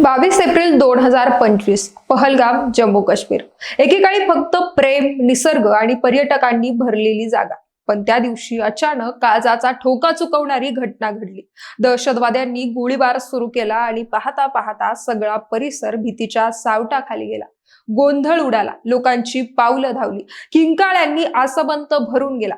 बावीस एप्रिल दोन हजार पंचवीस पहलगाम जम्मू काश्मीर. एकेकाळी फक्त प्रेम निसर्ग आणि पर्यटकांनी भरलेली जागा. पण त्या दिवशी अचानक काळजाचा ठोका चुकवणारी घटना घडली. दहशतवाद्यांनी गोळीबार सुरू केला आणि पाहता पाहता सगळा परिसर भीतीच्या सावटाखाली गेला. गोंधळ उडाला. लोकांची पावलं धावली. किंकाळ्यांनी आसबंत भरून गेला.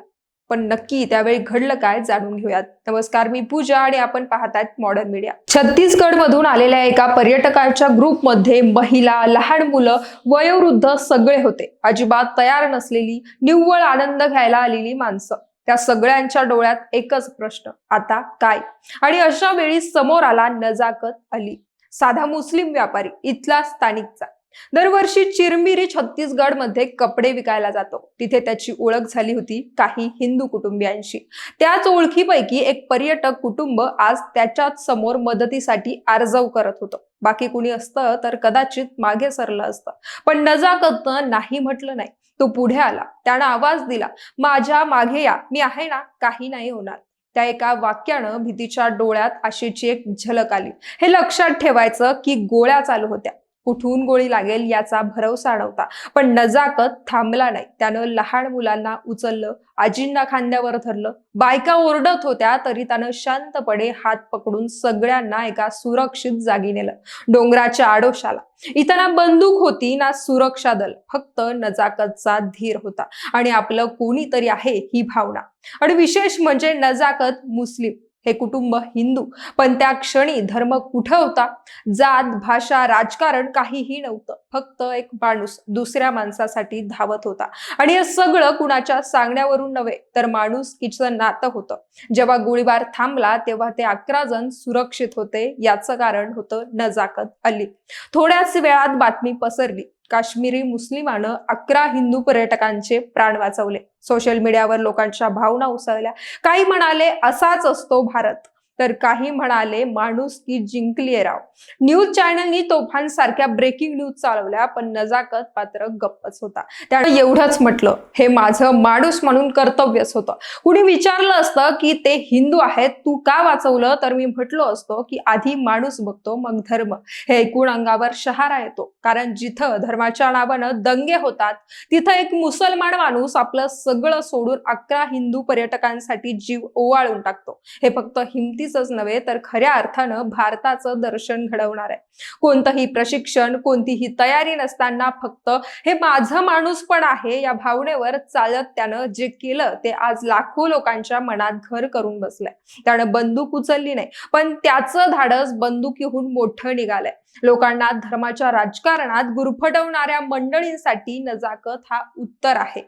पण नक्की त्यावेळी घडलं काय जाणून घेऊयात. नमस्कार मी पूजा आणि आपण पाहतात मॉडर्न मीडिया छत्तीसगड मधून आलेल्या एका पर्यटकांच्या ग्रुपमध्ये महिला लहान मुलं वयोवृद्ध सगळे होते. अजिबात तयार नसलेली निव्वळ आनंद घ्यायला आलेली माणसं. त्या सगळ्यांच्या डोळ्यात एकच प्रश्न आता काय? आणि अशा वेळी समोर आला नजाकत अली साधा मुस्लिम व्यापारी इथला स्थानिकचा. दरवर्षी चिरमिरी छत्तीसगडमध्ये कपडे विकायला जातो. तिथे त्याची ओळख झाली होती काही हिंदू कुटुंबियांशी. त्याच ओळखीपैकी एक पर्यटक कुटुंब आज त्याच्याच समोर मदतीसाठी आर्जव करत होतं. बाकी कुणी असतं तर कदाचित मागे सरलं असतं. पण नजाकतनं नाही म्हटलं नाही. तो पुढे आला. त्यानं आवाज दिला माझ्या मागे या. मी आहे ना काही नाही होणार. त्या एका वाक्यानं भीतीच्या डोळ्यात आशेची एक झलक आली. हे लक्षात ठेवायचं की गोळ्या चालू होत्या. कुठून गोळी लागेल याचा भरवसा नव्हता. पण नजाकत थांबला नाही. त्यानं लहान मुलांना उचललं आजींना खांद्यावर धरलं. बायका ओरडत होत्या तरी त्यानं शांतपणे हात पकडून सगळ्यांना एका सुरक्षित जागी नेलं. डोंगराच्या आडोशाला. इथं ना बंदूक होती ना सुरक्षा दल. फक्त नजाकतचा धीर होता. आणि आपलं कोणीतरी आहे ही भावना. आणि विशेष म्हणजे नजाकत मुस्लिम. हे कुटुंब हिंदू. पण त्या क्षणी धर्म कुठं होता? जात भाषा राजकारण काहीही नव्हतं. फक्त एक माणूस दुसऱ्या माणसासाठी धावत होता. आणि हे सगळं कुणाच्या सांगण्यावरून नव्हे तर माणुसकीचं नातं होतं. जेव्हा गोळीबार थांबला तेव्हा ते अकरा जण सुरक्षित होते याचं कारण होतं नजाकत अली. थोड्याच वेळात बातमी पसरली. काश्मीरी मुस्लिमानं अकरा हिंदू पर्यटकांचे प्राण वाचवले. सोशल मीडियावर लोकांच्या भावना उसळल्या. काही म्हणाले असाच असतो भारत. तर काही म्हणाले माणूस की जिंकलीये राव. न्यूज चॅनलनी तोफांसारख्या ब्रेकिंग न्यूज चालवल्या पण नजाकत मात्र गप्पच होता. त्यामुळे एवढंच म्हटलं हे माझं माणूस म्हणून कर्तव्यच होतं. कुणी विचारलं असतं की ते हिंदू आहेत तू का वाचवलं? तर मी म्हटलो असतो की आधी माणूस बघतो मग धर्म. हे एकूण अंगावर शहारा येतो. कारण जिथं धर्माच्या नावानं दंगे होतात तिथं एक मुसलमान माणूस आपलं सगळं सोडून अकरा हिंदू पर्यटकांसाठी जीव ओवाळून टाकतो. हे फक्त हिमतीच नव्हे तर खऱ्या अर्थानं भारताचं दर्शन घडवणार आहे. कोणतंही प्रशिक्षण कोणतीही तयारी नसताना फक्त हे माझं माणूस पण आहे या भावनेवर चालत त्यानं जे केलं ते आज लाखो लोकांच्या मनात घर करून बसलंय. त्यानं बंदूक उचलली नाही पण त्याचं धाडस बंदुकीहून मोठं निघालंय. लोकांना धर्माच्या राजकारणात गुरफटवणाऱ्या मंडळींसाठी नजाकत हा उत्तर आहे.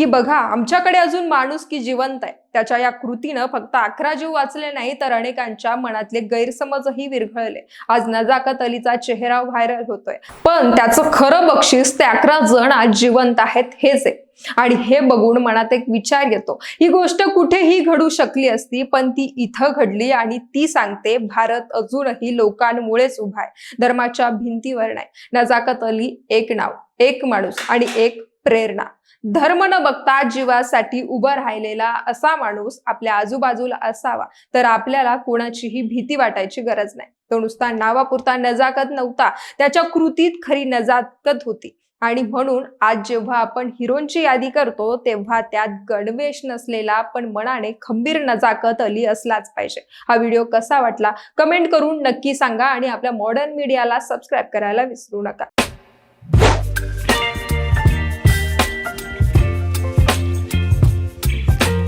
की बघा आमच्याकडे अजून माणूस की जिवंत आहे. त्याच्या या कृतीनं फक्त अकरा जीव वाचले नाही तर अनेकांच्या मनातले गैरसमजही विरघळले. आज नजाकत अलीचा चेहरा व्हायरल होतोय. पण त्याचं खरं बक्षीस ते अकरा जण आज जिवंत आहेत हेच आहे. आणि हे बघून मनात एक विचार येतो. ही गोष्ट कुठेही घडू शकली असती पण ती इथं घडली आणि ती सांगते भारत अजूनही लोकांमुळेच उभा आहे. धर्माच्या भिंतीवर नाही. नजाकत अली एक नाव एक माणूस आणि एक प्रेरणा. धर्म न बघता जीवासाठी उभं राहिलेला असा माणूस आपल्या आजूबाजूला असावा तर आपल्याला कोणाचीही भीती वाटायची गरज नाही. तो नुसता नावापुरता नजाकत नव्हता त्याच्या कृतीत खरी नजाकत होती. आणि म्हणून आज जेव्हा आपण हिरोंची यादी करतो तेव्हा त्यात गणवेश नसलेला पण मनाने खंबीर नजाकत अली असलाच पाहिजे. हा व्हिडिओ कसा वाटला? कमेंट करून नक्की सांगा आणि आपल्या मॉडर्न मीडियाला सबस्क्राईब करायला विसरू नका.